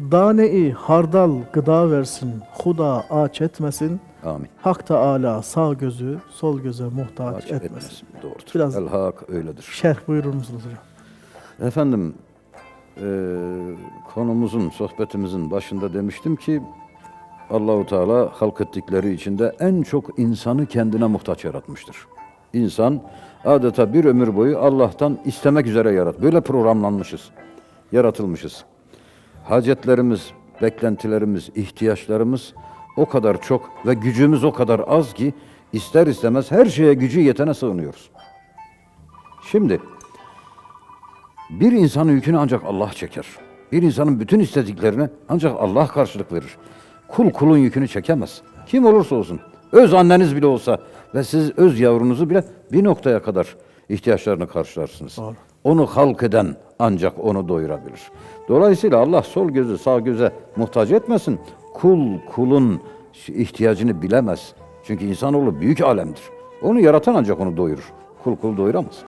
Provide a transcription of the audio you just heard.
Dane-i hardal gıda versin, huda aç etmesin. Amin. Hak Teala sağ gözü sol göze muhtaç Aç etmesin. etmesin. Doğrudur. Biraz- El hak öyledir. Şerh buyurur musunuz hocam? Efendim, eee, konumuzun, sohbetimizin başında demiştim ki Allahu Teala halk ettikleri içinde en çok insanı kendine muhtaç yaratmıştır. İnsan adeta bir ömür boyu Allah'tan istemek üzere yarat. Böyle programlanmışız, yaratılmışız. Hacetlerimiz, beklentilerimiz, ihtiyaçlarımız o kadar çok ve gücümüz o kadar az ki ister istemez her şeye gücü yetene sığınıyoruz. Şimdi bir insanın yükünü ancak Allah çeker. Bir insanın bütün istediklerine ancak Allah karşılık verir. Kul kulun yükünü çekemez. Kim olursa olsun. Öz anneniz bile olsa ve siz öz yavrunuzu bile bir noktaya kadar ihtiyaçlarını karşılarsınız. Doğru. Onu halk eden ancak onu doyurabilir. Dolayısıyla Allah sol gözü sağ göze muhtaç etmesin. Kul kulun ihtiyacını bilemez. Çünkü insanoğlu büyük alemdir. Onu yaratan ancak onu doyurur. Kul kul doyuramaz.